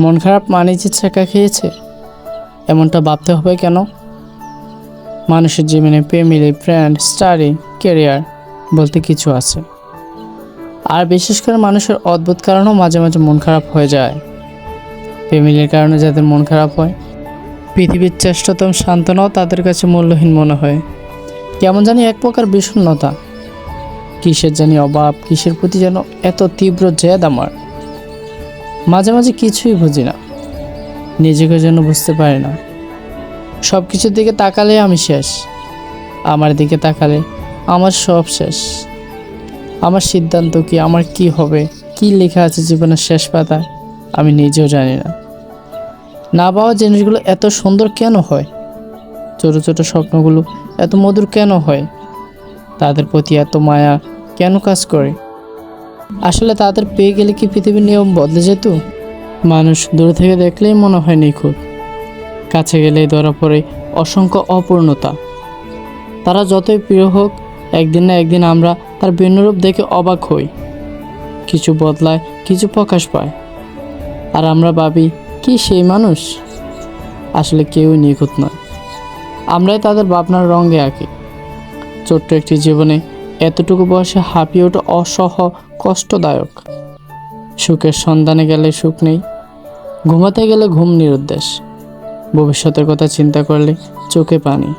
মন খারাপ মানে যে ছেঁকা খেয়েছে? এমনটা ভাবতে হবে কেন? মানুষের জীবনে ফ্যামিলি ফ্রেন্ড স্টাডি কেরিয়ার বলতে কিছু আছে। আর বিশেষ করে মানুষের অদ্ভুত কারণেও মাঝে মাঝে মন খারাপ হয়ে যায়। ফ্যামিলির কারণে যাদের মন খারাপ হয়, পৃথিবীর চেষ্টাতম সান্ত্বনাও তাদের কাছে মূল্যহীন মনে হয়। কেমন জানি এক প্রকার বিষণ্ণতা। কিসের জানি অভাব, কিসের প্রতি যেন এত তীব্র জেদ আমার। মাঝে মাঝে কিছুই বুঝি না। নিজেকে যেন বুঝতে পারি না। সব কিছুর দিকে তাকালে আমি শেষ। আমার দিকে তাকালে আমার সব শেষ। আমার সিদ্ধান্ত কি, আমার কি হবে, কি লেখা আছে জীবনের শেষ পাতা, আমি নিজেও জানি না। না পাওয়া জিনিসগুলো এত সুন্দর কেন হয়? ছোট ছোট স্বপ্নগুলো এত মধুর কেন হয়? তাদের প্রতি এত মায়া কেন কাজ করে? আসলে তাদের পেয়ে গেলে কি পৃথিবীর নিয়ম বদলে যেত? মানুষ দূর থেকে দেখলেই মনে হয় নিখুঁত। কাছে গেলেই ধরা পড়ে অসংখ্য অপূর্ণতা। তারা যতই প্রিয় হোক, একদিন না একদিন আমরা তার ভিন্নরূপ দেখে অবাক হই। কিছু বদলায়, কিছু প্রকাশ পায়। আর আমরা ভাবি, কি সেই মানুষ? আসলে কেউ নিখুঁত নয়। আমরাই তাদের ভাবনার রঙে আঁকি। ছোট্ট একটি জীবনে এতটুকু বয়সে হাঁপিয়ে ওঠা অসহ কষ্টদায়ক। সুখের সন্ধানে গেলে সুখ নেই, ঘুমাতে গেলে ঘুম নিরুদ্দেশ। ভবিষ্যতের কথা চিন্তা করলে চোখে পানি।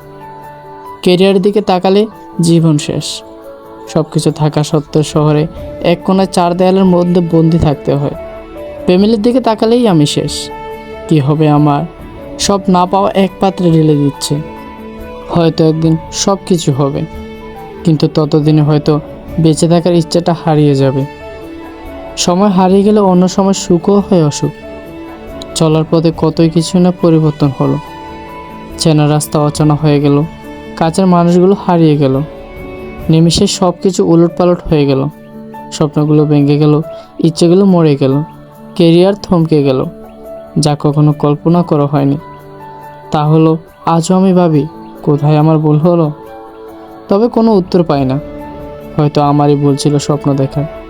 কেরিয়ারের দিকে তাকালে জীবন শেষ। সব কিছু থাকা সত্ত্বেও শহরে এক কোনায় চার দেয়ালের মধ্যে বন্দি থাকতে হয়। ফ্যামিলির দিকে তাকালেই আমি শেষ। কি হবে আমার? সব না পাওয়া এক পাত্রে ঢেলে দিচ্ছে। হয়তো একদিন সব কিছু হবে। কিন্তু ততদিনে হয়তো বেঁচে থাকার ইচ্ছাটা হারিয়ে যাবে। সময় হারিয়ে গেলে অন্য সময় সুখও হয় অসুখ। চলার পথে কতই কিছু না পরিবর্তন হলো। চেনা রাস্তা অচেনা হয়ে গেল, কাছের মানুষগুলো হারিয়ে গেল। নিমিষে সব কিছু উলট পালট হয়ে গেল। স্বপ্নগুলো ভেঙে গেল, ইচ্ছেগুলো মরে গেল, কেরিয়ার থমকে গেল, যা কখনো কল্পনা করা হয়নি। তা হলো, আজও আমি ভাবি, কোথায় আমার ভুল হলো? তবে কোনো উত্তর পাই না। হয়তো আমারই ভুল ছিল স্বপ্ন দেখা